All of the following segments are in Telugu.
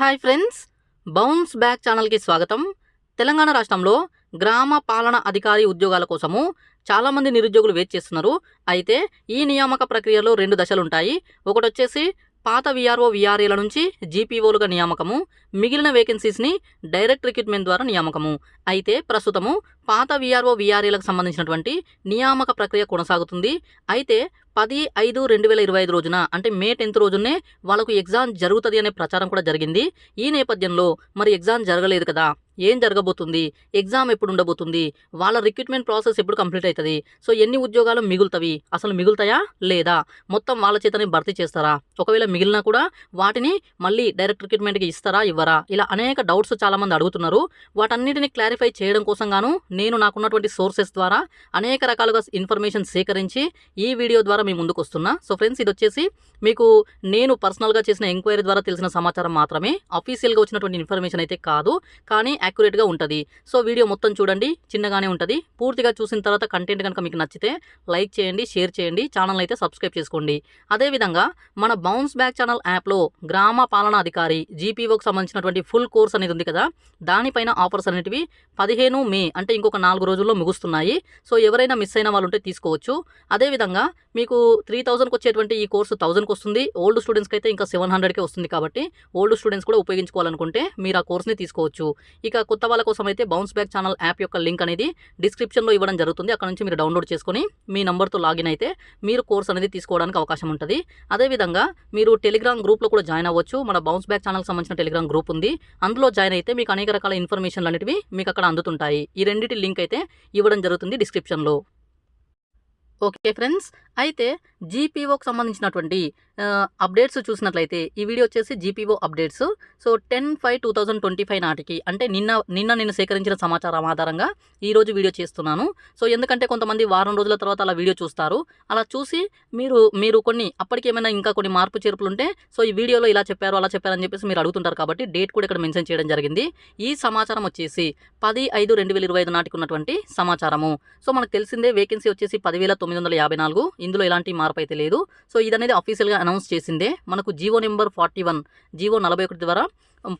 హాయ్ ఫ్రెండ్స్ బౌన్స్ బ్యాక్ ఛానల్కి స్వాగతం. తెలంగాణ రాష్ట్రంలో గ్రామ పాలన అధికారి ఉద్యోగాల కోసము చాలామంది నిరుద్యోగులు వెయిట్ చేస్తున్నారు. అయితే ఈ నియామక ప్రక్రియలో రెండు దశలు ఉంటాయి ఒకటి వచ్చేసి పాత విఆర్ఓ విఆర్ఏల నుంచి జీపీఓలుగా నియామకము మిగిలిన వేకెన్సీస్ని డైరెక్ట్ రిక్రూట్మెంట్ ద్వారా నియామకము. అయితే ప్రస్తుతము పాత విఆర్ఓ విఆర్ఏలకు సంబంధించినటువంటి నియామక ప్రక్రియ కొనసాగుతుంది. అయితే పది ఐదు రెండు వేల ఇరవై ఐదు రోజున అంటే మే టెన్త్ రోజునే వాళ్ళకు ఎగ్జామ్ జరుగుతుంది అనే ప్రచారం కూడా జరిగింది. ఈ నేపథ్యంలో మరి ఎగ్జామ్ జరగలేదు కదా ఏం జరగబోతుంది ఎగ్జామ్ ఎప్పుడు ఉండబోతుంది వాళ్ళ రిక్రూట్మెంట్ ప్రాసెస్ ఎప్పుడు కంప్లీట్ అవుతుంది సో ఎన్ని ఉద్యోగాలు మిగులుతవి అసలు మిగులుతాయా లేదా మొత్తం వాళ్ళ చేతనే భర్తీ చేస్తారా ఒకవేళ మిగిలినా కూడా వాటిని మళ్ళీ డైరెక్ట్ రిక్రూట్మెంట్కి ఇస్తారా ఇవ్వరా ఇలా అనేక డౌట్స్ చాలామంది అడుగుతున్నారు. వాటన్నిటిని క్లారిఫై చేయడం కోసం గాను నేను నాకున్నటువంటి సోర్సెస్ ద్వారా అనేక రకాలుగా ఇన్ఫర్మేషన్ సేకరించి ఈ వీడియో ద్వారా మీ ముందుకు వస్తున్నా సో ఫ్రెండ్స్ ఇది వచ్చేసి మీకు నేను పర్సనల్గా చేసిన ఎంక్వైరీ ద్వారా తెలిసిన సమాచారం మాత్రమే. అఫీషియల్గా వచ్చినటువంటి ఇన్ఫర్మేషన్ అయితే కాదు కానీ యాక్యురేట్గా ఉంటుంది. సో వీడియో మొత్తం చూడండి చిన్నగానే ఉంటుంది. పూర్తిగా చూసిన తర్వాత కంటెంట్ కనుక మీకు నచ్చితే లైక్ చేయండి షేర్ చేయండి ఛానల్ అయితే సబ్స్క్రైబ్ చేసుకోండి. అదేవిధంగా మన బౌన్స్ బ్యాక్ ఛానల్ యాప్లో గ్రామ పాలనా అధికారి జీపీఓకి సంబంధించినటువంటి ఫుల్ కోర్స్ అనేది ఉంది కదా దానిపైన ఆఫర్స్ అనేటివి పదిహేను మే అంటే ఇంకొక నాలుగు రోజుల్లో ముగుస్తున్నాయి. సో ఎవరైనా మిస్ అయిన వాళ్ళు ఉంటే తీసుకోవచ్చు. అదేవిధంగా మీకు మీకు త్రీ థౌసండ్కి వచ్చేటువంటి ఈ కోర్సు థౌసండ్కి వస్తుంది. ఓల్డ్ స్టూడెంట్స్కి అయితే ఇంకా సెవెన్ హండ్రెడ్కే వస్తుంది కాబట్టి ఓల్డ్ స్టూడెంట్స్ కూడా ఉపయోగించుకోవాలనుకుంటే మీరు ఆ కోర్స్ని తీసుకోవచ్చు. ఇక కొత్త వాళ్ళ కోసం అయితే బౌన్స్ బ్యాక్ ఛానల్ యాప్ యొక్క లింక్ అనేది డిస్క్రిప్షన్లో ఇవ్వడం జరుగుతుంది. అక్కడ నుంచి మీరు డౌన్లోడ్ చేసుకొని మీ నంబర్తో లాగిన్ అయితే మీరు కోర్స్ అనేది తీసుకోవడానికి అవకాశం ఉంటుంది. అదేవిధంగా మీరు టెలిగ్రామ్ గ్రూప్లో కూడా జాయిన్ అవ్వచ్చు. మన బౌన్స్ బ్యాక్ ఛానల్కి సంబంధించిన టెలిగ్రామ్ గ్రూప్ ఉంది. అందులో జాయిన్ అయితే మీకు అనేక రకాల ఇన్ఫర్మేషన్లు అనేటివి మీకు అక్కడ అందుతుంటాయి. ఈ రెండింటి లింక్ అయితే ఇవ్వడం జరుగుతుంది డిస్క్రిప్షన్లో. ఓకే ఫ్రెండ్స్ అయితే జీపీఓకి సంబంధించినటువంటి అప్డేట్స్ చూసినట్లయితే ఈ వీడియో వచ్చేసి GPO updates so ten five two thousand twenty five నాటికి అంటే నిన్న నిన్న నేను సేకరించిన సమాచారం ఆధారంగా ఈ రోజు వీడియో చేస్తున్నాను. సో ఎందుకంటే కొంతమంది వారం రోజుల తర్వాత అలా వీడియో చూస్తారు. అలా చూసి మీరు మీరు కొన్ని అప్పటికేమైనా ఇంకా కొన్ని మార్పు చేర్పులు ఉంటే సో ఈ వీడియోలో ఇలా చెప్పారు అలా చెప్పారని చెప్పేసి మీరు అడుగుతుంటారు కాబట్టి డేట్ కూడా ఇక్కడ మెన్షన్ చేయడం జరిగింది. ఈ సమాచారం వచ్చేసి పది ఐదు రెండు వేల ఇరవై ఐదు నాటికి ఉన్నటువంటి సమాచారము. సో మనకు తెలిసిందే వేకెన్సీ వచ్చేసి పదివేల తొమ్మిది వందల యాభై నాలుగు. ఇందులో ఎలాంటి మార్పు అయితే లేదు. సో ఇదనేది అఫీషియల్గా అనౌన్స్ చేసిందే. మనకు GO number forty one GO నలభై ఒకటి ద్వారా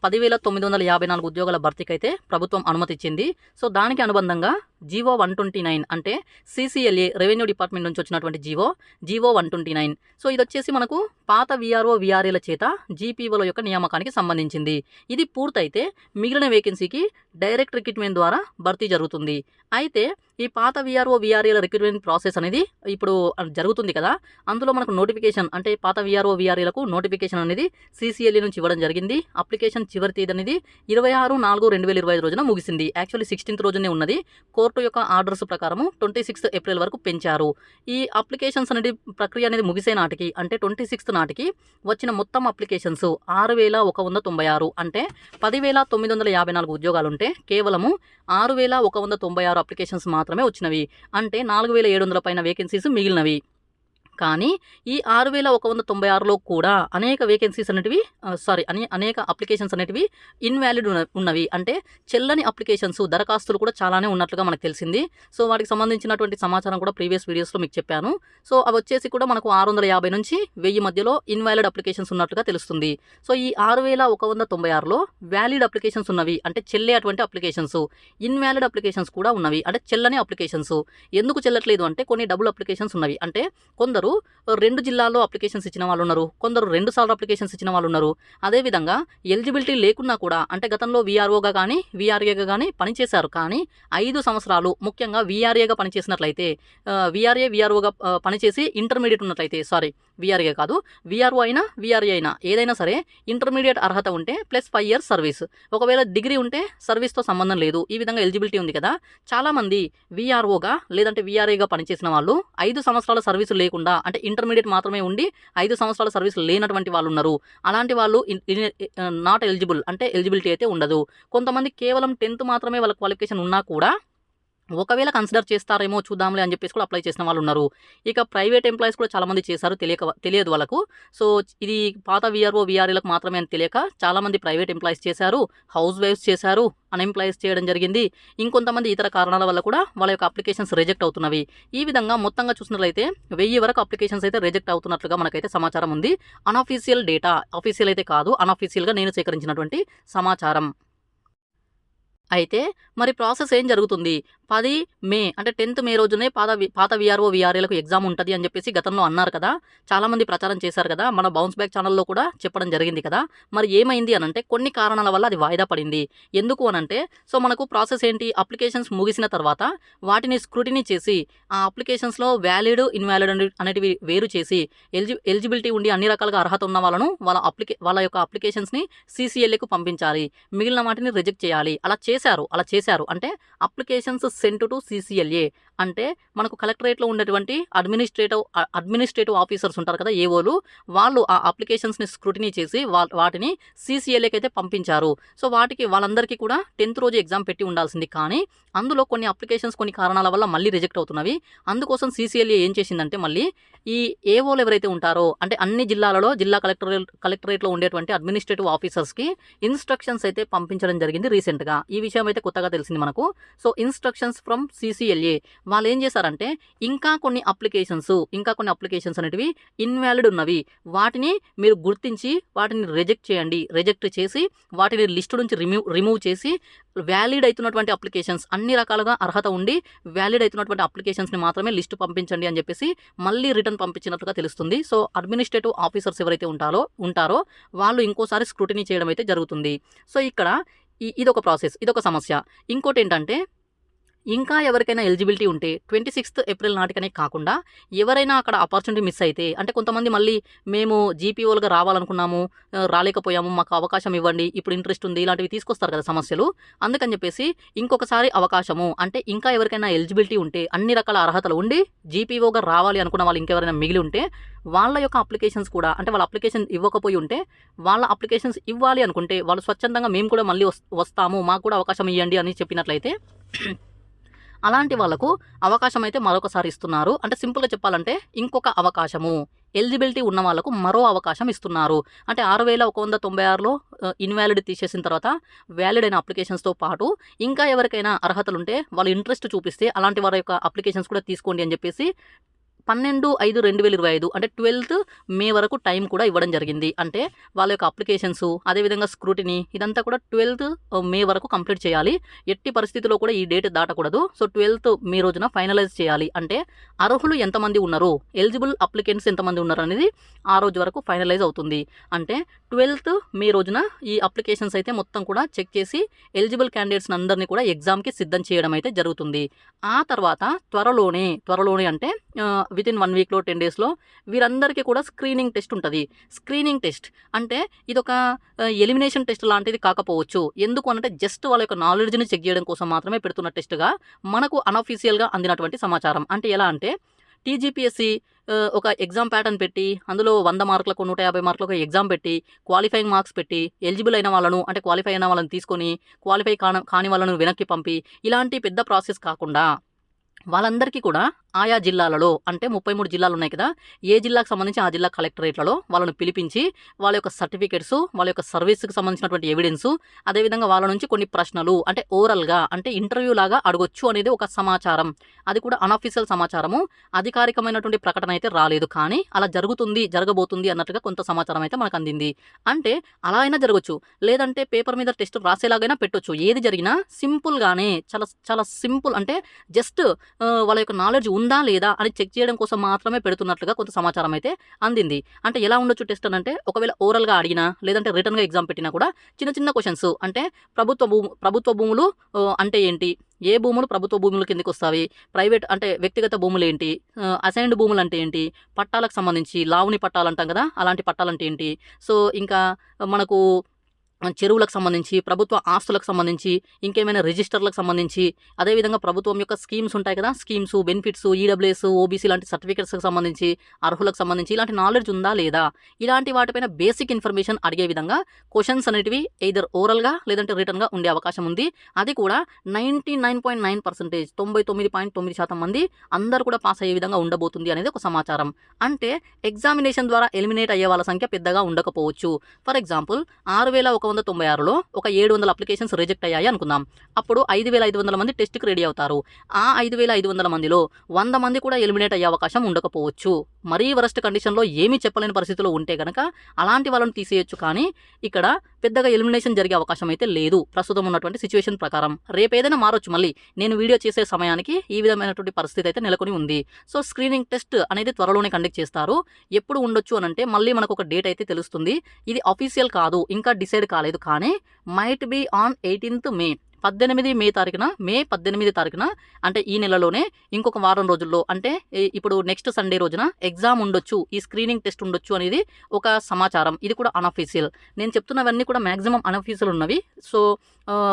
పదివేల తొమ్మిది వందల యాభై నాలుగు ఉద్యోగాల భర్తీకి అయితే ప్రభుత్వం అనుమతి ఇచ్చింది సో దానికి అనుబంధంగా జీవో వన్ ట్వంటీ నైన్ అంటే సీసీఎల్ఏ రెవెన్యూ డిపార్ట్మెంట్ నుంచి వచ్చినటువంటి GO GO one twenty nine so ఇది వచ్చేసి మనకు పాత విఆర్ఓ విఆర్ఏల చేత జీపీఓల యొక్క నియామకానికి సంబంధించింది. ఇది పూర్తయితే మిగిలిన వేకెన్సీకి డైరెక్ట్ రిక్రూట్మెంట్ ద్వారా భర్తీ జరుగుతుంది. అయితే ఈ పాత విఆర్ఓ విఆర్ఏల రిక్రూట్మెంట్ ప్రాసెస్ అనేది ఇప్పుడు జరుగుతుంది కదా. అందులో మనకు నోటిఫికేషన్ అంటే పాత విఆర్ఓ విఆర్ఏలకు నోటిఫికేషన్ అనేది సీసీఎల్ఈ నుంచి ఇవ్వడం జరిగింది. అప్లికేషన్ చివరి తేదీ అనేది ఇరవై ఆరు నాలుగు రెండు వేల ఇరవై ఐదు రోజున ముగిసింది. యాక్చువల్లీ సిక్స్టీన్త్ రోజునే ఉన్నది. కోర్టు యొక్క ఆర్డర్స్ ప్రకారము ట్వంటీ సిక్స్త్ ఏప్రిల్ వరకు పెంచారు. ఈ అప్లికేషన్స్ అనేది ప్రక్రియ అనేది ముగిసే నాటికి అంటే ట్వంటీ సిక్స్త్ నాటికి వచ్చిన మొత్తం అప్లికేషన్స్ ఆరు వేల ఒక వంద తొంభై ఆరు అంటే పదివేల తొమ్మిది వందల యాభై నాలుగు ఉద్యోగాలు ఉంటే కేవలము ఆరు వేల ఒక వంద తొంభై ఆరు అప్లికేషన్స్ మాత్రమే వచ్చినవి. అంటే నాలుగు వేల ఏడు వందల పైన వేకెన్సీస్ మిగిలినవి. కానీ ఈ ఆరు వేల ఒక వంద తొంభై ఆరులో కూడా అనేక వేకెన్సీస్ అనేటివి సారీ అనే అనేక అప్లికేషన్స్ అనేటివి ఇన్వాలిడ్ ఉన్నవి. అంటే చెల్లని అప్లికేషన్స్ దరఖాస్తులు కూడా చాలానే ఉన్నట్లుగా మనకు తెలిసింది. సో వాటికి సంబంధించినటువంటి సమాచారం కూడా ప్రీవియస్ వీడియోస్లో మీకు చెప్పాను. సో అవి వచ్చేసి కూడా మనకు ఆరు వందల యాభై నుంచి వెయ్యి మధ్యలో ఇన్వాలిడ్ అప్లికేషన్స్ ఉన్నట్లుగా తెలుస్తుంది. సో ఈ ఆరు వేల ఒక వంద తొంభై ఆరులో వ్యాలిడ్ అప్లికేషన్స్ ఉన్నవి అంటే చెల్లే అటువంటి అప్లికేషన్స్ ఇన్వాలిడ్ అప్లికేషన్స్ కూడా ఉన్నవి. అంటే చెల్లని అప్లికేషన్స్ ఎందుకు చెల్లట్లేదు అంటే కొన్ని డబుల్ అప్లికేషన్స్ ఉన్నవి. అంటే కొందరు రెండు జిల్లాల్లో అప్లికేషన్స్ ఇచ్చిన వాళ్ళు ఉన్నారు. కొందరు రెండు సార్లు అప్లికేషన్స్ ఇచ్చిన వాళ్ళు ఉన్నారు. అదేవిధంగా ఎలిజిబిలిటీ లేకున్నా కూడా అంటే గతంలో వీఆర్ఓగా కానీ వీఆర్ఏగా కానీ పనిచేశారు. కానీ ఐదు సంవత్సరాలు ముఖ్యంగా వీఆర్ఏగా పనిచేసినట్లయితే వీఆర్ఏ వీఆర్ఓగా పనిచేసి ఇంటర్మీడియట్ ఉన్నట్లయితే సారీ వీఆర్ఏ కాదు వీఆర్ఓ అయినా వీఆర్ఏ అయినా ఏదైనా సరే ఇంటర్మీడియట్ అర్హత ఉంటే ప్లస్ ఫైవ్ ఇయర్స్ సర్వీస్ ఒకవేళ డిగ్రీ ఉంటే సర్వీస్తో సంబంధం లేదు. ఈ విధంగా ఎలిజిబిలిటీ ఉంది కదా. చాలామంది వీఆర్ఓగా లేదంటే వీఆర్ఏగా పనిచేసిన వాళ్ళు ఐదు సంవత్సరాల సర్వీసు లేకుండా అంటే ఇంటర్మీడియట్ మాత్రమే ఉండి ఐదు సంవత్సరాల సర్వీస్ లేనటువంటి వాళ్ళు ఉన్నారు. అలాంటి వాళ్ళు నాట్ ఎలిజిబుల్ అంటే ఎలిజిబిలిటీ అయితే ఉండదు. కొంతమంది కేవలం టెన్త్ మాత్రమే వాళ్ళ క్వాలిఫికేషన్ ఉన్నా కూడా ఒకవేళ కన్సిడర్ చేస్తారేమో చూద్దాంలే అని చెప్పేసి కూడా అప్లై చేసిన వాళ్ళు ఉన్నారు. ఇక ప్రైవేట్ ఎంప్లాయీస్ కూడా చాలామంది చేశారు తెలియక తెలియదు వాళ్ళకు. సో ఇది పాత విఆర్ఓ విఆర్ఏలకు మాత్రమే అని తెలియక చాలామంది ప్రైవేట్ ఎంప్లాయీస్ చేశారు హౌస్ వైఫ్స్ చేశారు అన్ఎంప్లాయీస్ చేయడం జరిగింది. ఇంకొంతమంది ఇతర కారణాల వల్ల కూడా వాళ్ళ యొక్క అప్లికేషన్స్ రిజెక్ట్ అవుతున్నవి. ఈ విధంగా మొత్తంగా చూసినట్లయితే వెయ్యి వరకు అప్లికేషన్స్ అయితే రిజెక్ట్ అవుతున్నట్లుగా మనకైతే సమాచారం ఉంది. అన్అఫీషియల్ డేటా అఫీషియల్ అయితే కాదు అన్అఫీషియల్గా నేను సేకరించినటువంటి సమాచారం. అయితే మరి ప్రాసెస్ ఏం జరుగుతుంది? పది మే అంటే టెన్త్ మే రోజునే పాత పాత విఆర్ఓ విఆర్ఏలకు ఎగ్జామ్ ఉంటుంది అని చెప్పేసి గతంలో అన్నారు కదా. చాలామంది ప్రచారం చేశారు కదా. మన బౌన్స్ బ్యాక్ ఛానల్లో కూడా చెప్పడం జరిగింది కదా. మరి ఏమైంది అనంటే కొన్ని కారణాల వల్ల అది వాయిదా పడింది. ఎందుకు అనంటే సో మనకు ప్రాసెస్ ఏంటి? అప్లికేషన్స్ ముగిసిన తర్వాత వాటిని స్క్రూటినీ చేసి ఆ అప్లికేషన్స్లో వ్యాలిడ్ ఇన్వాలిడ్ అనేటివి వేరు చేసి ఎలిజి ఎలిజిబిలిటీ ఉండి అన్ని రకాలుగా అర్హత ఉన్న వాళ్ళను వాళ్ళ అప్లికే వాళ్ళ యొక్క అప్లికేషన్స్ని సీసీఎల్ఏకు పంపించాలి. మిగిలిన వాటిని రిజెక్ట్ చేయాలి. అలా చేసి చేశారు అలా చేశారు. అంటే అప్లికేషన్స్ సెంట్ టు సీసీఎల్ఏ అంటే మనకు కలెక్టరేట్లో ఉండేటువంటి అడ్మినిస్ట్రేటివ్ అడ్మినిస్ట్రేటివ్ ఆఫీసర్స్ ఉంటారు కదా ఏవోలు వాళ్ళు ఆ అప్లికేషన్స్ని స్క్రూటినీ చేసి వాటిని సీసీఎల్ఏకి అయితే పంపించారు. సో వాటికి వాళ్ళందరికీ కూడా టెన్త్ రోజు ఎగ్జామ్ పెట్టి ఉండాల్సింది. కానీ అందులో కొన్ని అప్లికేషన్స్ కొన్ని కారణాల వల్ల మళ్ళీ రిజెక్ట్ అవుతున్నవి. అందుకోసం సీసీఎల్ఏ ఏం చేసిందంటే మళ్ళీ ఈ ఏవోలు ఎవరైతే ఉంటారో అంటే అన్ని జిల్లాలలో జిల్లా కలెక్టరేట్ కలెక్టరేట్లో ఉండేటువంటి అడ్మినిస్ట్రేటివ్ ఆఫీసర్స్కి ఇన్స్ట్రక్షన్స్ అయితే పంపించడం జరిగింది రీసెంట్గా. ఈ విషయం అయితే కొత్తగా తెలిసింది మనకు. సో ఇన్స్ట్రక్షన్స్ ఫ్రమ్ సీసీఎల్ఏ వాళ్ళు ఏం చేశారంటే ఇంకా కొన్ని అప్లికేషన్స్ ఇంకా కొన్ని అప్లికేషన్స్ అనేటివి ఇన్వాలిడ్ ఉన్నవి. వాటిని మీరు గుర్తించి వాటిని రిజెక్ట్ చేయండి. రిజెక్ట్ చేసి వాటిని లిస్ట్ నుంచి రిమూవ్ రిమూవ్ చేసి వ్యాలిడ్ అవుతున్నటువంటి అప్లికేషన్స్ అన్ని రకాలుగా అర్హత ఉండి వ్యాలిడ్ అవుతున్నటువంటి అప్లికేషన్స్ని మాత్రమే లిస్టు పంపించండి అని చెప్పేసి మళ్ళీ రిటర్న్ పంపించినట్లుగా తెలుస్తుంది. సో అడ్మినిస్ట్రేటివ్ ఆఫీసర్స్ ఎవరైతే ఉంటారో ఉంటారో వాళ్ళు ఇంకోసారి స్క్రూటినీ చేయడం అయితే జరుగుతుంది. సో ఇక్కడ ఇది ఇదొక ప్రాసెస్ ఇదొక సమస్య. ఇంకోటి ఏంటంటే ఇంకా ఎవరికైనా ఎలిజిబిలిటీ ఉంటే ట్వంటీ సిక్స్త్ ఏప్రిల్ నాటికనే కాకుండా ఎవరైనా అక్కడ ఆపర్చునిటీ మిస్ అయితే అంటే కొంతమంది మళ్ళీ మేము జీపీఓలుగా రావాలనుకున్నాము రాలేకపోయాము మాకు అవకాశం ఇవ్వండి ఇప్పుడు ఇంట్రెస్ట్ ఉంది ఇలాంటివి తీసుకొస్తారు కదా సమస్యలు. అందుకని చెప్పేసి ఇంకొకసారి అవకాశము అంటే ఇంకా ఎవరికైనా ఎలిజిబిలిటీ ఉంటే అన్ని రకాల అర్హతలు ఉండి జీపీఓగా రావాలి అనుకున్న వాళ్ళు ఇంకెవరైనా మిగిలి ఉంటే వాళ్ళ యొక్క అప్లికేషన్స్ కూడా అంటే వాళ్ళ అప్లికేషన్ ఇవ్వకపోయి ఉంటే వాళ్ళ అప్లికేషన్స్ ఇవ్వాలి అనుకుంటే వాళ్ళు స్వచ్ఛందంగా మేము కూడా మళ్ళీ వస్తాము మాకు కూడా అవకాశం ఇవ్వండి అని చెప్పినట్లయితే అలాంటి వాళ్ళకు అవకాశం అయితే మరొకసారి ఇస్తున్నారు. అంటే సింపుల్గా చెప్పాలంటే ఇంకొక అవకాశము. ఎలిజిబిలిటీ ఉన్న వాళ్ళకు మరో అవకాశం ఇస్తున్నారు. అంటే ఆరు వేల ఒక వంద తొంభై ఆరులో ఇన్వాలిడ్ తీసేసిన తర్వాత వ్యాలిడ్ అయిన అప్లికేషన్స్తో పాటు ఇంకా ఎవరికైనా అర్హతలు ఉంటే వాళ్ళు ఇంట్రెస్ట్ చూపిస్తే అలాంటి వారి యొక్క అప్లికేషన్స్ కూడా తీసుకోండి అని చెప్పేసి పన్నెండు ఐదు రెండు వేల ఇరవై ఐదు అంటే ట్వెల్త్ మే వరకు టైం కూడా ఇవ్వడం జరిగింది. అంటే వాళ్ళ యొక్క అప్లికేషన్స్ అదేవిధంగా స్క్రూటినీ ఇదంతా కూడా ట్వెల్త్ మే వరకు కంప్లీట్ చేయాలి. ఎట్టి పరిస్థితిలో కూడా ఈ డేట్ దాటకూడదు. సో ట్వెల్త్ మే రోజున ఫైనలైజ్ చేయాలి. అంటే అర్హులు ఎంతమంది ఉన్నారు? ఎలిజిబుల్ అప్లికెంట్స్ ఎంతమంది ఉన్నారు అనేది ఆ రోజు వరకు ఫైనలైజ్ అవుతుంది. అంటే ట్వెల్త్ మే రోజున ఈ అప్లికేషన్స్ అయితే మొత్తం కూడా చెక్ చేసి ఎలిజిబుల్ క్యాండిడేట్స్ అందరినీ కూడా ఎగ్జామ్కి సిద్ధం చేయడం అయితే జరుగుతుంది. ఆ తర్వాత త్వరలోనే త్వరలోనే అంటే విత్ ఇన్ వన్ వీక్లో టెన్ డేస్లో వీరందరికీ కూడా స్క్రీనింగ్ టెస్ట్ ఉంటుంది. స్క్రీనింగ్ టెస్ట్ అంటే ఇదొక ఎలిమినేషన్ టెస్ట్ లాంటిది కాకపోవచ్చు. ఎందుకు అంటే జస్ట్ వాళ్ళ యొక్క నాలెడ్జ్ని చెక్ చేయడం కోసం మాత్రమే పెడుతున్న టెస్ట్గా మనకు అనఫీషియల్గా అందినటువంటి సమాచారం. అంటే ఎలా అంటే టీజీపీఎస్సీ ఒక ఎగ్జామ్ ప్యాటర్న్ పెట్టి అందులో వంద మార్కులకు నూట యాభై మార్కులకు ఎగ్జామ్ పెట్టి క్వాలిఫైయింగ్ మార్క్స్ పెట్టి ఎలిజిబుల్ అయిన వాళ్ళను అంటే క్వాలిఫై అయిన వాళ్ళని తీసుకొని క్వాలిఫై కాని వాళ్ళను వెనక్కి పంపి ఇలాంటి పెద్ద ప్రాసెస్ కాకుండా వాళ్ళందరికీ కూడా ఆయా జిల్లాలలో అంటే ముప్పై మూడు జిల్లాలు ఉన్నాయి కదా ఏ జిల్లాకు సంబంధించి ఆ జిల్లా కలెక్టరేట్లలో వాళ్ళను పిలిపించి వాళ్ళ యొక్క సర్టిఫికేట్స్ వాళ్ళ యొక్క సర్వీస్కి సంబంధించినటువంటి ఎవిడెన్స్ అదేవిధంగా వాళ్ళ నుంచి కొన్ని ప్రశ్నలు అంటే ఓరల్గా అంటే ఇంటర్వ్యూ లాగా అడగొచ్చు అనేది ఒక సమాచారం. అది కూడా అనఫీషియల్ సమాచారము. అధికారికమైనటువంటి ప్రకటన అయితే రాలేదు. కానీ అలా జరుగుతుంది జరగబోతుంది అన్నట్టుగా కొంత సమాచారం అయితే మనకు అందింది. అంటే అలా అయినా జరగచ్చు. లేదంటే పేపర్ మీద టెస్ట్ రాసేలాగైనా పెట్టొచ్చు. ఏది జరిగినా సింపుల్గానే చాలా చాలా సింపుల్ అంటే జస్ట్ వాళ్ళ యొక్క నాలెడ్జ్ ఉందా లేదా అని చెక్ చేయడం కోసం మాత్రమే పెడుతున్నట్లుగా కొంత సమాచారం అయితే అందింది. అంటే ఎలా ఉండొచ్చు టెస్ట్ అని అంటే ఒకవేళ ఓరల్గా అడిగినా లేదంటే రిటర్న్గా ఎగ్జామ్ పెట్టినా కూడా చిన్న చిన్న క్వశ్చన్స్ అంటే ప్రభుత్వ భూము ప్రభుత్వ భూములు అంటే ఏంటి? ఏ భూములు ప్రభుత్వ భూముల కిందకి వస్తాయి? ప్రైవేట్ అంటే వ్యక్తిగత భూములు ఏంటి? అసైన్డ్ భూములు అంటే ఏంటి? పట్టాలకు సంబంధించి లావుని పట్టాలు అంటాం కదా అలాంటి పట్టాలు అంటే ఏంటి? సో ఇంకా మనకు చెరువులకు సంబంధించి ప్రభుత్వ ఆస్తులకు సంబంధించి ఇంకేమైనా రిజిస్టర్లకు సంబంధించి అదేవిధంగా ప్రభుత్వం యొక్క స్కీమ్స్ ఉంటాయి కదా స్కీమ్స్ బెనిఫిట్స్ ఈడబ్ల్యూఎస్ ఓబీసీ లాంటి సర్టిఫికేట్స్కి సంబంధించి అర్హులకు సంబంధించి ఇలాంటి నాలెడ్జ్ ఉందా లేదా? ఇలాంటి వాటిపైన బేసిక్ ఇన్ఫర్మేషన్ అడిగే విధంగా క్వశ్చన్స్ అనేటివి ఎయిదర్ ఓరల్గా లేదంటే రిటర్న్గా ఉండే అవకాశం ఉంది. అది కూడా ninety nine point nine percentage తొంభై తొమ్మిది పాయింట్ తొమ్మిది శాతం మంది అందరూ కూడా పాస్ అయ్యే విధంగా ఉండబోతుంది అనేది ఒక సమాచారం. అంటే ఎగ్జామినేషన్ ద్వారా ఎలిమినేట్ అయ్యే వాళ్ళ సంఖ్య పెద్దగా ఉండకపోవచ్చు. ఫర్ ఎగ్జాంపుల్ ఆరు వేల ఒక వంద తొంభై ఆరులో ఒక ఏడు వందల అప్లికేషన్స్ రిజెక్ట్ అయ్యాయి అనుకుందాం. అప్పుడు ఐదు వేల ఐదు వందల మంది టెస్ట్కి రెడీ అవుతారు. ఆ ఐదు వేల ఐదు వందల మందిలో వంద మంది కూడా ఎలిమినేట్ అయ్యే అవకాశం ఉండకపోవచ్చు. మరీ వరస్ట్ కండిషన్లో ఏమీ చెప్పలేని పరిస్థితిలో ఉంటే కనుక అలాంటి వాళ్ళని తీసేయొచ్చు కానీ ఇక్కడ పెద్దగా ఎలిమినేషన్ జరిగే అవకాశం అయితే లేదు. ప్రస్తుతం ఉన్నటువంటి సిచ్యువేషన్ ప్రకారం. రేపు ఏదైనా మారొచ్చు మళ్ళీ. నేను వీడియో చేసే సమయానికి ఈ విధమైనటువంటి పరిస్థితి అయితే నెలకొని ఉంది. సో స్క్రీనింగ్ టెస్ట్ అనేది త్వరలోనే కండక్ట్ చేస్తారు. ఎప్పుడు ఉండొచ్చు అని అంటే మళ్ళీ మనకు ఒక డేట్ అయితే తెలుస్తుంది. ఇది అఫీషియల్ కాదు ఇంకా డిసైడ్ కాలేదు కానీ might be on eighteenth May. పద్దెనిమిది మే తారీఖున మే పద్దెనిమిది తారీఖున అంటే ఈ నెలలోనే ఇంకొక వారం రోజుల్లో అంటే ఇప్పుడు నెక్స్ట్ సండే రోజున ఎగ్జామ్ ఉండొచ్చు ఈ స్క్రీనింగ్ టెస్ట్ ఉండొచ్చు అనేది ఒక సమాచారం. ఇది కూడా అనఫీషియల్ నేను చెప్తున్నవన్నీ కూడా మ్యాక్సిమం అనఫీషియల్ ఉన్నవి. సో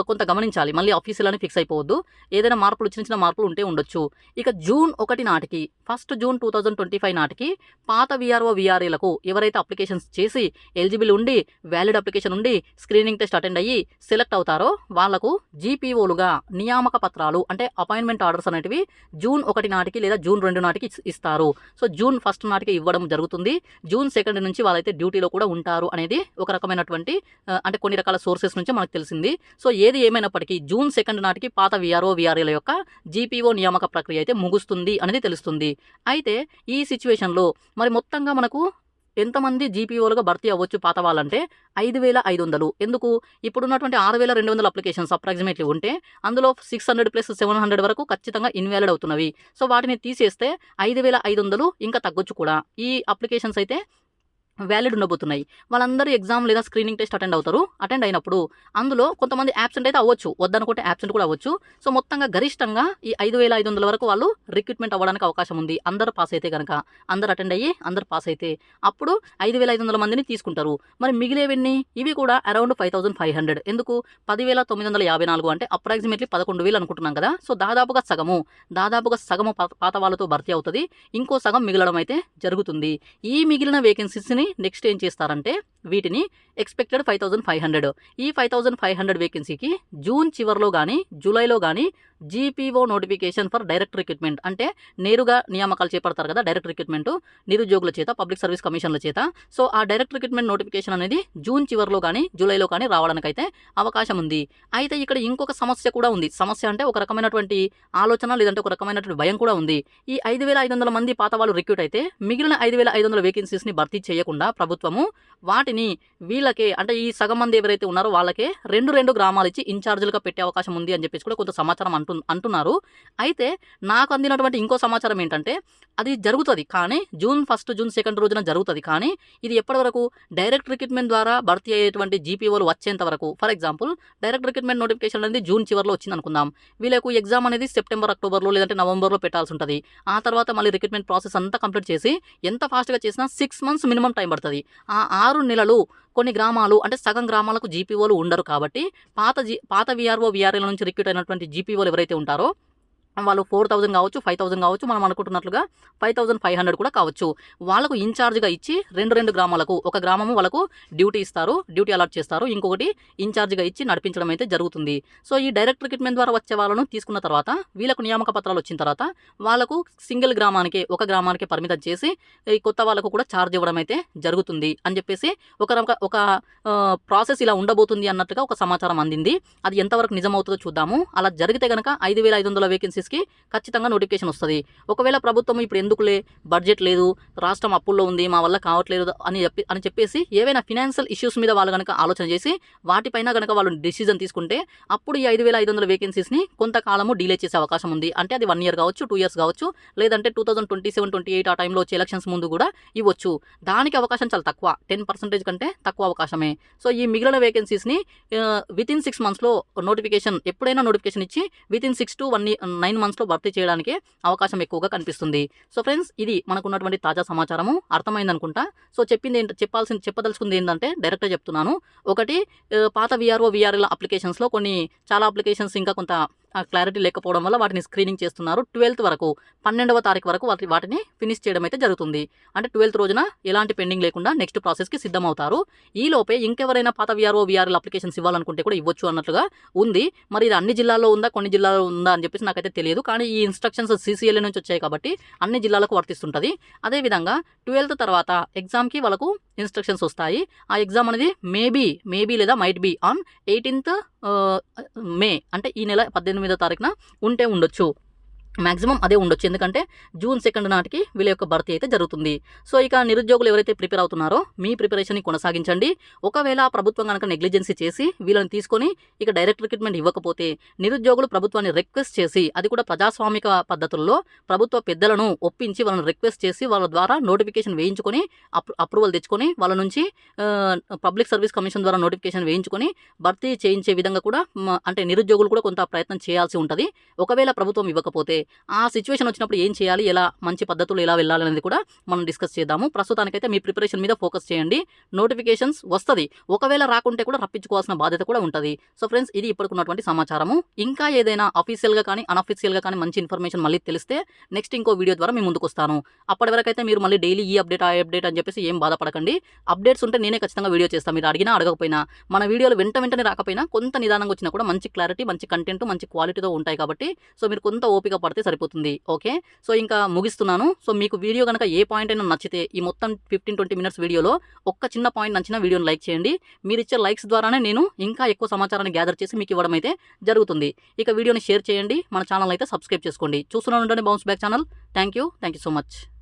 కొంత గమనించాలి. మళ్ళీ అఫీషియల్ అని ఫిక్స్ అయిపోవద్దు. ఏదైనా మార్పులు చిన్న చిన్న మార్పులు ఉంటే ఉండొచ్చు. ఇక జూన్ ఒకటి నాటికి first June two thousand twenty five నాటికి పాత విఆర్ఓ విఆర్ఏలకు ఎవరైతే అప్లికేషన్స్ చేసి ఎలిజిబుల్ ఉండి వ్యాలిడ్ అప్లికేషన్ ఉండి స్క్రీనింగ్ టెస్ట్ అటెండ్ అయ్యి సెలెక్ట్ అవుతారో వాళ్ళకు జీపీఓలుగా నియామక పత్రాలు అంటే అపాయింట్మెంట్ ఆర్డర్స్ అనేటివి జూన్ ఒకటి నాటికి లేదా జూన్ రెండు నాటికి ఇస్తారు. సో జూన్ ఫస్ట్ నాటికి ఇవ్వడం జరుగుతుంది. జూన్ సెకండ్ నుంచి వాళ్ళైతే డ్యూటీలో కూడా ఉంటారు అనేది ఒక రకమైనటువంటి అంటే కొన్ని రకాల సోర్సెస్ నుంచి మనకు తెలిసింది. సో ఏది ఏమైనప్పటికీ జూన్ సెకండ్ నాటికి పాత విఆర్ఓ విఆర్ఏల యొక్క జీపీఓ నియామక ప్రక్రియ అయితే ముగుస్తుంది అనేది తెలుస్తుంది. అయితే ఈ సిచ్యువేషన్లో మరి మొత్తంగా మనకు ఎంతమంది జీపీఓలుగా భర్తీ అవ్వచ్చు పాత వాళ్ళంటే ఐదు వేల ఐదు వందలు. ఎందుకు? ఇప్పుడున్నటువంటి ఆరు వేల రెండు వందల అప్లికేషన్స్ అప్రాక్సిమేట్లీ ఉంటే అందులో six hundred plus seven hundred వరకు ఖచ్చితంగా ఇన్వాలిడ్ అవుతున్నవి. సో వాటిని తీసేస్తే ఐదు వేల ఐదు వందలు ఇంకా తగ్గొచ్చు కూడా. ఈ అప్లికేషన్స్ అయితే వ్యాలిడ్ ఉండబోతున్నాయి. వాళ్ళందరూ ఎగ్జామ్ లేదా స్క్రీనింగ్ టెస్ట్ అటెండ్ అవుతారు. అటెండ్ అయినప్పుడు అందులో కొంతమంది యాబ్సెంట్ అయితే అవ్వచ్చు. వద్దనుకుంటే యాబ్సెంట్ కూడా అవ్వచ్చు. సో మొత్తంగా గరిష్టంగా ఈ ఐదు వేల ఐదు వందల వరకు వాళ్ళు రిక్రూట్మెంట్ అవ్వడానికి అవకాశం ఉంది. అందరు పాస్ అయితే కనుక అందరు అటెండ్ అయ్యి అందరు పాస్ అయితే అప్పుడు ఐదు వేల ఐదు వందల మందిని తీసుకుంటారు. మరి మిగిలేవన్నీ? ఇవి కూడా around five thousand five hundred ఎందుకు? పదివేల తొమ్మిది వందల యాభై నాలుగు అంటే అప్రాక్సిమేట్లీ పదకొండు వేలు అనుకుంటున్నాం కదా. సో దాదాపుగా సగము. దాదాపుగా సగము పాత వాళ్ళతో భర్తీ అవుతుంది. ఇంకో సగం మిగలడం అయితే జరుగుతుంది. ఈ మిగిలిన వేకెన్సీస్ని నెక్స్ట్ ఏం చేస్తారంటే వీటిని expected five thousand five hundred ఈ ఫైవ్ థౌసండ్ ఫైవ్ హండ్రెడ్ వేకెన్సీకి జూన్ చివరిలో కానీ జూలైలో కానీ GPO notification for direct recruitment అంటే నేరుగా నియామకాలు చేపడతారు కదా డైరెక్ట్ రిక్రూట్మెంట్ నిరుద్యోగుల చేత పబ్లిక్ సర్వీస్ కమిషన్ల చేత. సో ఆ డైరెక్ట్ రిక్రూట్మెంట్ నోటిఫికేషన్ అనేది జూన్ చివరిలో కానీ జూలైలో కానీ రావడానికైతే అవకాశం ఉంది. అయితే ఇక్కడ ఇంకొక సమస్య కూడా ఉంది. సమస్య అంటే ఒక రకమైనటువంటి ఆలోచన లేదంటే ఒక రకమైనటువంటి భయం కూడా ఉంది. ఈ ఐదు వేల ఐదు వందల మంది పాత వాళ్ళు రిక్రూట్ అయితే మిగిలిన ఐదు వేల ఐదు వందల వేకెన్సీస్ని భర్తీ చేయకుండా ప్రభుత్వము వాటిని వీళ్ళకే అంటే ఈ సగం మంది ఎవరైతే ఉన్నారో వాళ్ళకే రెండు రెండు గ్రామాలు ఇచ్చి ఇన్ఛార్జీలుగా పెట్టే అవకాశం ఉంది అని చెప్పేసి కూడా కొంత సమాచారం అంటు అంటున్నారు. అయితే నాకు అందినటువంటి ఇంకో సమాచారం ఏంటంటే అది జరుగుతుంది కానీ జూన్ ఫస్ట్ జూన్ సెకండ్ రోజున జరుగుతుంది కానీ ఇది ఎప్పటి వరకు డైరెక్ట్ రిక్రూట్మెంట్ ద్వారా భర్తీ అయ్యేటువంటి జీపీఓలు వచ్చేంత వరకు for example direct recruitment notification అనేది జూన్ చివరిలో వచ్చింది అనుకుందాం. వీళ్ళకు ఎగ్జామ్ అనేది సెప్టెంబర్ అక్టోబర్లో లేదంటే నవంబర్లో పెట్టాల్సి ఉంటుంది. ఆ తర్వాత మళ్ళీ రిక్రూట్మెంట్ ప్రాసెస్ అంతా కంప్లీట్ చేసి ఎంత ఫాస్ట్గా చేసినా సిక్స్ మంత్స్ మినిమం టైం పడుతుంది. ఆ ఆరు నెలలు కొన్ని గ్రామాలు అంటే సగం గ్రామాలకు జీపీఓలు ఉండరు కాబట్టి పాత జీ పాత విఆర్ఓ విఆర్ఏల నుంచి రిక్రూట్ అయినటువంటి జీపీఓలు ఎవరైతే ఉంటారో వాళ్ళు ఫోర్ థౌసండ్ కావచ్చు ఫైవ్ థౌసండ్ కావచ్చు మనం అనుకుంటున్నట్లుగా ఫైవ్ థౌసండ్ ఫైవ్ హండ్రెడ్ కూడా కావచ్చు. వాళ్ళకు ఇన్ఛార్జ్గా ఇచ్చి రెండు రెండు గ్రామాలకు ఒక గ్రామము వాళ్ళకు డ్యూటీ ఇస్తారు డ్యూటీ అలాట్ చేస్తారు. ఇంకొకటి ఇన్ఛార్జ్గా ఇచ్చి నడిపించడం అయితే జరుగుతుంది. సో ఈ డైరెక్ట్ రిక్రూట్మెంట్ ద్వారా వచ్చే వాళ్ళను తీసుకున్న తర్వాత వీళ్ళకు నియామక పత్రాలు వచ్చిన తర్వాత వాళ్ళకు సింగిల్ గ్రామానికి ఒక గ్రామానికి పరిమితం చేసి ఈ కొత్త వాళ్ళకు కూడా ఛార్జ్ ఇవ్వడం అయితే జరుగుతుంది అని చెప్పేసి ఒక ఒక ప్రాసెస్ ఇలా ఉండబోతుంది అన్నట్టుగా ఒక సమాచారం అందింది. అది ఎంతవరకు నిజమవుతుందో చూద్దాము. అలా జరిగితే కనుక ఐదు వేల ఐదు వందల కి ఖచ్చితంగా నోటిఫికేషన్ వస్తుంది. ఒకవేళ ప్రభుత్వం ఇప్పుడు ఎందుకులే బడ్జెట్ లేదు రాష్ట్రం అప్పుల్లో ఉంది మా వల్ల కావట్లేదు అని చెప్పి అని చెప్పేసి ఏవైనా ఫినాన్షియల్ ఇష్యూస్ మీద వాళ్ళు కనుక ఆలోచన చేసి వాటిపైన కనుక వాళ్ళు డిసిజన్ తీసుకుంటే అప్పుడు ఈ ఐదు వేల ఐదు వందల వేకెన్సీస్ని కొంతకాలము డిలే చేసే అవకాశం ఉంది. అంటే అది వన్ ఇయర్ కావచ్చు టూ ఇయర్స్ కావచ్చు లేదంటే two thousand twenty seven twenty eight ఆ టైంలో వచ్చే ఎలక్షన్స్ ముందు కూడా ఇవ్వచ్చు. దానికి అవకాశం చాలా తక్కువ. టెన్ పర్సెంటేజ్ కంటే తక్కువ అవకాశమే. సో ఈ మిగిలిన వేకెన్సీస్ని విత్ ఇన్ సిక్స్ మంత్స్లో నోటిఫికేషన్ ఎప్పుడైనా నోటిఫికేషన్ ఇచ్చి within six to one nine nine మంత్స్లో భర్తీ చేయడానికి అవకాశం ఎక్కువగా కనిపిస్తుంది. సో ఫ్రెండ్స్ ఇది మనకున్నటువంటి తాజా సమాచారము. అర్థమైందనుకుంటా. సో చెప్పింది ఏంటి చెప్పాల్సింది చెప్పదలుచుకుంది ఏంటంటే డైరెక్ట్గా చెప్తున్నాను. ఒకటి పాత విఆర్ఓ విఆర్ఎల్ అప్లికేషన్స్లో కొన్ని చాలా అప్లికేషన్స్ ఇంకా కొంత క్లారిటీ లేకపోవడం వల్ల వాటిని స్క్రీనింగ్ చేస్తున్నారు. ట్వెల్త్ వరకు పన్నెండవ తారీఖు వరకు వాటి వాటిని ఫినిష్ చేయడం అయితే జరుగుతుంది. అంటే ట్వెల్త్ రోజున ఎలాంటి పెండింగ్ లేకుండా నెక్స్ట్ ప్రాసెస్కి సిద్ధమవుతారు. ఈ లోపే ఇంకెవరైనా పాత విఆర్ఓ విఆర్ఎల్ అప్లికేషన్స్ ఇవ్వాలనుకుంటే కూడా ఇవ్వచ్చు అన్నట్లుగా ఉంది. మరి ఇది అన్ని జిల్లాల్లో ఉందా కొన్ని జిల్లాల్లో ఉందా అని చెప్పేసి నాకైతే తెలియదు. కానీ ఈ ఇన్స్ట్రక్షన్స్ సీసీఎల్ నుంచి వచ్చాయి కాబట్టి అన్ని జిల్లాలకు వర్తిస్తుంటుంది. అదేవిధంగా ట్వెల్త్ తర్వాత ఎగ్జామ్కి వాళ్ళకు ఇన్స్ట్రక్షన్స్ వస్తాయి. ఆ ఎగ్జామ్ అనేది మేబీ మేబీ లేదా might be on eighteenth May అంటే ఈ నెల పద్దెనిమిదో తారీఖున ఉంటే ఉండొచ్చు. మాక్సిమం అదే ఉండొచ్చు. ఎందుకంటే జూన్ సెకండ్ నాటికి వీళ్ళ యొక్క భర్తీ అయితే జరుగుతుంది. సో ఇక నిరుద్యోగులు ఎవరైతే ప్రిపేర్ అవుతున్నారో మీ ప్రిపరేషన్ని కొనసాగించండి. ఒకవేళ ప్రభుత్వం కనుక నెగ్లిజెన్సీ చేసి వీళ్ళని తీసుకొని ఇక డైరెక్ట్ రిక్రూట్మెంట్ ఇవ్వకపోతే నిరుద్యోగులు ప్రభుత్వాన్ని రిక్వెస్ట్ చేసి అది కూడా ప్రజాస్వామిక పద్ధతుల్లో ప్రభుత్వ పెద్దలను ఒప్పించి వాళ్ళని రిక్వెస్ట్ చేసి వాళ్ళ ద్వారా నోటిఫికేషన్ వేయించుకొని అప్ అప్రూవల్ తెచ్చుకొని వాళ్ళ నుంచి పబ్లిక్ సర్వీస్ కమిషన్ ద్వారా నోటిఫికేషన్ వేయించుకొని భర్తీ చేయించే విధంగా కూడా అంటే నిరుద్యోగులు కూడా కొంత ప్రయత్నం చేయాల్సి ఉంటుంది. ఒకవేళ ప్రభుత్వం ఇవ్వకపోతే ఆ సిచ్యువేషన్ వచ్చినప్పుడు ఏం చేయాలి ఎలా మంచి పద్ధతులు ఎలా వెళ్ళాలి అనేది కూడా మనం డిస్కస్ చేద్దాము. ప్రస్తుతానికైతే మీ ప్రిపరేషన్ మీద ఫోకస్ చేయండి. నోటిఫికేషన్స్ వస్తుంది. ఒకవేళ రాకుంటే కూడా రప్పించుకోవాల్సిన బాధ్యత కూడా ఉంటుంది. సో ఫ్రెండ్స్ ఇది ఇప్పటికున్నటువంటి సమాచారము. ఇంకా ఏదైనా అఫీషియల్గా కానీ అన్అఫీషియల్గా కానీ మంచి ఇన్ఫర్మేషన్ మళ్ళీ తెలిస్తే నెక్స్ట్ ఇంకో వీడియో ద్వారా మీ ముందుకు వస్తాను. అప్పటి వరకు అయితే మీరు మళ్ళీ డైలీ ఈ అప్డేట్ ఆ అప్డేట్ అని చెప్పేసి ఏం బాధపడకండి. అప్డేట్స్ ఉంటే నేనే ఖచ్చితంగా వీడియో చేస్తాను మీరు అడిగినా అడగకపోయినా మన వీడియోలు వెంట వెంటనే రాకపోయినా కొంత నిదానంగా వచ్చినా కూడా మంచి క్లారిటీ మంచి కంటెంట్ మంచి క్వాలిటీతో ఉంటాయి కాబట్టి సో మీరు కొంత ఓపిక పడితే సరిపోతుంది. ఓకే? సో ఇంకా ముగిస్తున్నాను. సో మీకు వీడియో కనుక ఏ పాయింట్ అయినా నచ్చితే ఈ మొత్తం ఫిఫ్టీన్ ట్వంటీ మినిట్స్ వీడియోలో ఒక్క చిన్న పాయింట్ నచ్చిన వీడియోని లైక్ చేయండి. మీరు ఇచ్చే లైక్స్ ద్వారానే నేను ఇంకా ఎక్కువ సమాచారాన్ని గ్యాదర్ చేసి మీకు ఇవ్వడం అయితే జరుగుతుంది. ఇక వీడియోని షేర్ చేయండి. మన ఛానల్ అయితే సబ్స్క్రైబ్ చేసుకోండి. చూస్తున్నాను bounce back channel thank you thank you so much